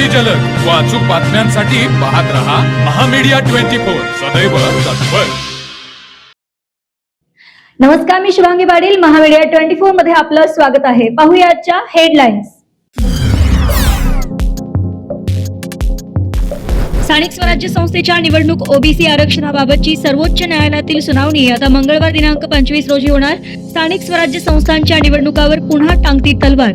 अगदी जलद. व अचूक बातम्यांसाठी पाहत रहा महामीडिया ट्वेंटी फोर. सदैव तत्पर. नमस्कार मी शुभांगी पाटील. महामीडिया ट्वेंटी फोरमध्ये आपलं स्वागत आहे. पाहूया आजच्या हेडलाईन्स स्थानिक स्वराज्य संस्थेच्या निवडणूक ओबीसी आरक्षणाबाबतची सर्वोच्च न्यायालयातील सुनावणी आता मंगळवार दिनांक पंचवीस रोजी होणार. स्थानिक स्वराज्य संस्थांच्या निवडणुकावर पुन्हा टांगती तलवार.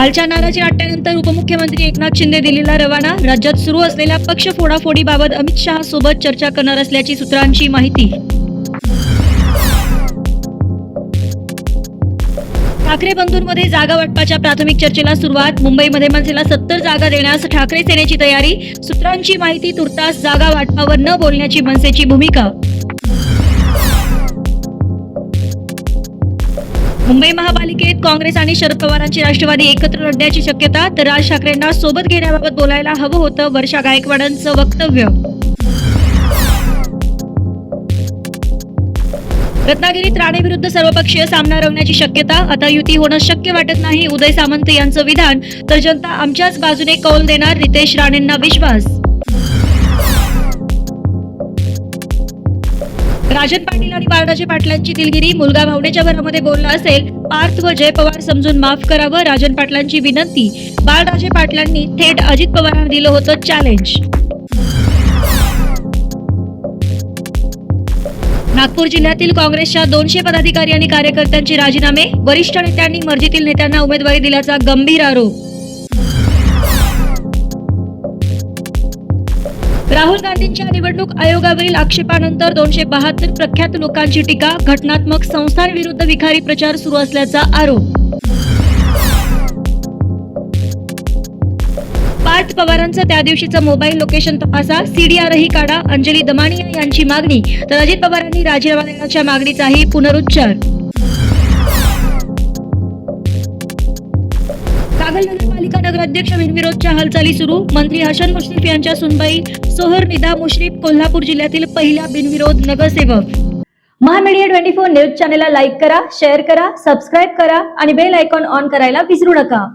कालच्या नाराजी नाट्यानंतर उपमुख्यमंत्री एकनाथ शिंदे दिल्लीला रवाना. राज्यात सुरू असलेल्या पक्ष फोडाफोडीबाबत अमित शहा सोबत चर्चा करणार असल्याची सूत्रांची माहिती. ठाकरे बंधूंमध्ये जागा वाटपाच्या प्राथमिक चर्चेला सुरुवात. मुंबईमध्ये मनसेला सत्तर जागा देण्यास ठाकरे सेनेची तयारी. सूत्रांची माहिती तुर्तास जागा वाटपावर न बोलण्याची मनसेची भूमिका. मुंबई महापालिकेत काँग्रेस आणि शरद पवारांची राष्ट्रवादी एकत्र लढण्याची शक्यता तर राज ठाकरेंना सोबत घेण्याबाबत बोलायला हवं होतं वर्षा गायकवाडांचं वक्तव्य. रत्नागिरीत राणेविरुद्ध सर्वपक्षीय सामना रंगण्याची शक्यता आता युती होणं शक्य वाटत नाही उदय सामंत यांचं विधान तर जनता आमच्याच बाजूने कौल देणार रितेश राणेंना विश्वास. राजन पाटील आणि बाळराजे पाटलांची दिलगिरी मुलगा भावनेच्या भरामध्ये बोलला असेल पार्थ व जय पवार समजून माफ करावं राजन पाटलांची विनंती. बाळराजे पाटलांनी थेट अजित पवारांना दिलं होतं चॅलेंज नागपूर जिल्ह्यातील काँग्रेसच्या दोनशे पदाधिकारी आणि कार्यकर्त्यांचे राजीनामे वरिष्ठ नेत्यांनी मर्जीतील नेत्यांना उमेदवारी दिल्याचा गंभीर आरोप. राहुल गांधींच्या निवडणूक आयोगावरील आक्षेपानंतर दोनशे बहात्तर प्रख्यात लोकांची टीका घटनात्मक संस्थांविरुद्ध विखारी प्रचार सुरू असल्याचा आरोप. पार्थ पवारांचं त्या दिवशीचं मोबाईल लोकेशन तपासा सीडीआरही काढा अंजली दमानिया यांची मागणी तर अजित पवारांनी राजीनामा देण्याच्या मागणीचाही पुनरुच्चार. कागल नगरपालिका नगराध्यक्ष बिनविरोधच्या हालचाली सुरू. मंत्री हसन मुश्रीफ यांच्या सुनबाई सोहर निदा मुश्रीफ कोल्हापूर जिल्ह्यातील पहिला बिनविरोध नगरसेवक. महामीडिया ट्वेंटी फोर न्यूज चॅनेलला लाईक करा शेअर करा सबस्क्राईब करा आणि बेल आयकॉन ऑन करायला विसरू नका.